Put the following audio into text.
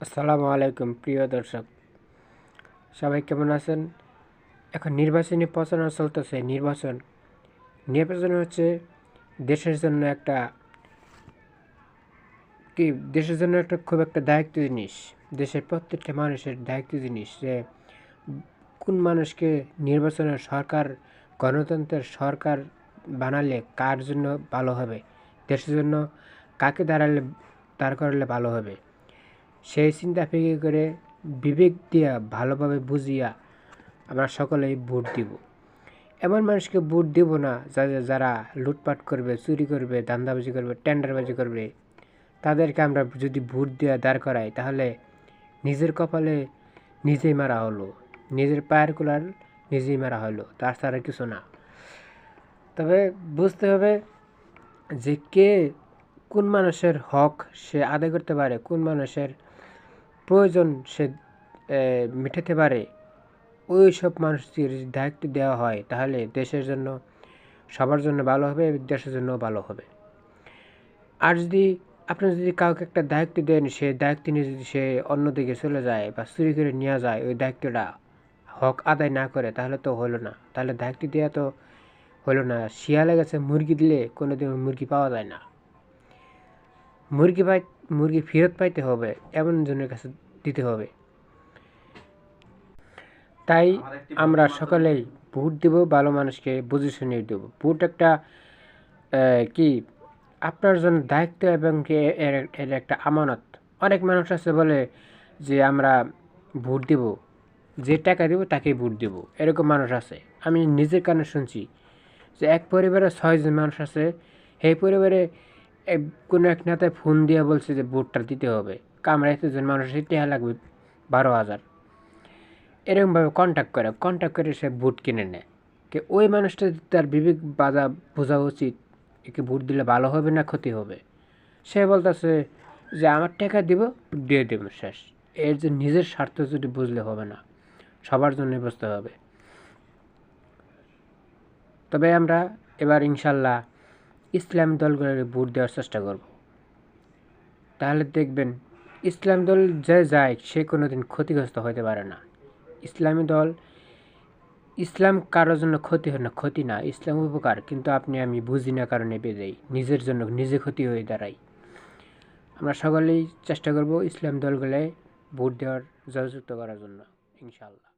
আসসালামু আলাইকুম, প্রিয় দর্শক। সবাই কেমন আছেন? এখন নির্বাচনী প্রচারণা চলতেছে, নির্বাচন। নির্বাচন হচ্ছে দেশের জন্য একটা কি, দেশের জন্য একটা খুব একটা দায়িত্ব জিনিস। দেশের প্রত্যেকটা মানুষের দায়িত্ব জিনিস যে, কোন মানুষকে নির্বাচনের সরকার, গণতন্ত্রের সরকার বানালে কার জন্য ভালো হবে? দেশের জন্য কাকে দাঁড়ালে, দাঁড় করালে ভালো হবে? সেই চিন্তা ফিকির করে বিবেক দিয়া ভালোভাবে বুঝিয়া আমরা সকলেই ভোট দিব। এমন মানুষকে ভোট দিব না যারা যারা লুটপাট করবে, চুরি করবে দান্দাবাজি করবে, টেন্ডারবাজি করবে। তাদেরকে আমরা যদি ভোট দেওয়া দাঁড় করাই, তাহলে নিজের কপালে নিজেই মারা হলো, নিজের পায়ের কুলার নিজেই মারা হলো, তার তাছাড়া কিছু না। তবে বুঝতে হবে যে কে কোন মানুষের হক সে আদায় করতে পারে, কোন মানুষের প্রয়োজন সে মেটাতে পারে। ওই সব মানুষদের দায়িত্ব দেওয়া হয়, তাহলে দেশের জন্য, সবার জন্য ভালো হবে, দেশের জন্য ভালো হবে। আর যদি আপনি যদি কাউকে একটা দায়িত্ব দেন, সে দায়িত্ব নিয়ে যদি সে অন্যদিকে চলে যায় বা চুরি করে নিয়ে যায়, ওই দায়িত্বটা হক আদায় না করে, তাহলে তো হলো না। তাহলে দায়িত্ব দেওয়া তো হলো না। শিয়ালে গেছে মুরগি দিলে কোনো দিন মুরগি পাওয়া যায় না। মুরগি পাই, মুরগি ফেরত পাইতে হবে, এমন জনের কাছে দিতে হবে। তাই আমরা সকলেই ভোট দেব, ভালো মানুষকে বুঝে শুনিয়ে দেব। ভোট একটা কি, আপনার জন্য দায়িত্ব এবং এর একটা আমানত। অনেক মানুষ আছে বলে যে আমরা ভোট দেব, যে টাকা দেব তাকেই ভোট দেব। এরকম মানুষ আছে। আমি নিজের কানে শুনছি যে এক পরিবারে ছয়জন মানুষ আছে, সেই পরিবারে কোনো এক নেতায় ফোন দিয়ে বলছে যে ভোটটা দিতে হবে। কামড়াইতে জন মানুষের টেহা লাগবে বারো হাজার। এরকমভাবে কন্ট্যাক্ট করে কন্ট্যাক্ট করে সে ভোট কিনে নেয়। কে ওই মানুষটা তার বিবেক বাজা বোঝা উচিত, একে ভোট দিলে ভালো হবে না ক্ষতি হবে? সে বলতেছে যে, আমার টাকা দিব, দিয়ে দেব, শেষ। এর যে নিজের স্বার্থ যদি বুঝলে হবে না, সবার জন্য বুঝতে হবে। তবে আমরা এবার ইনশাল্লাহ ইসলাম দলগুলোকে ভোট দেওয়ার চেষ্টা করব। তাহলে দেখবেন ইসলাম দল যে যায়, সে কোনো দিন ক্ষতিগ্রস্ত হতে পারে না। ইসলামী দল, ইসলাম কারোর জন্য ক্ষতি হয় না, ক্ষতি না, ইসলাম উপকার, কিন্তু আপনি আমি বুঝি না কারণে পেয়ে যাই নিজের জন্য, নিজে ক্ষতি হয়ে দাঁড়াই। আমরা সকলেই চেষ্টা করব ইসলাম দলগুলোয় ভোট দেওয়ার যথাযুক্ত করার জন্য ইনশাল্লাহ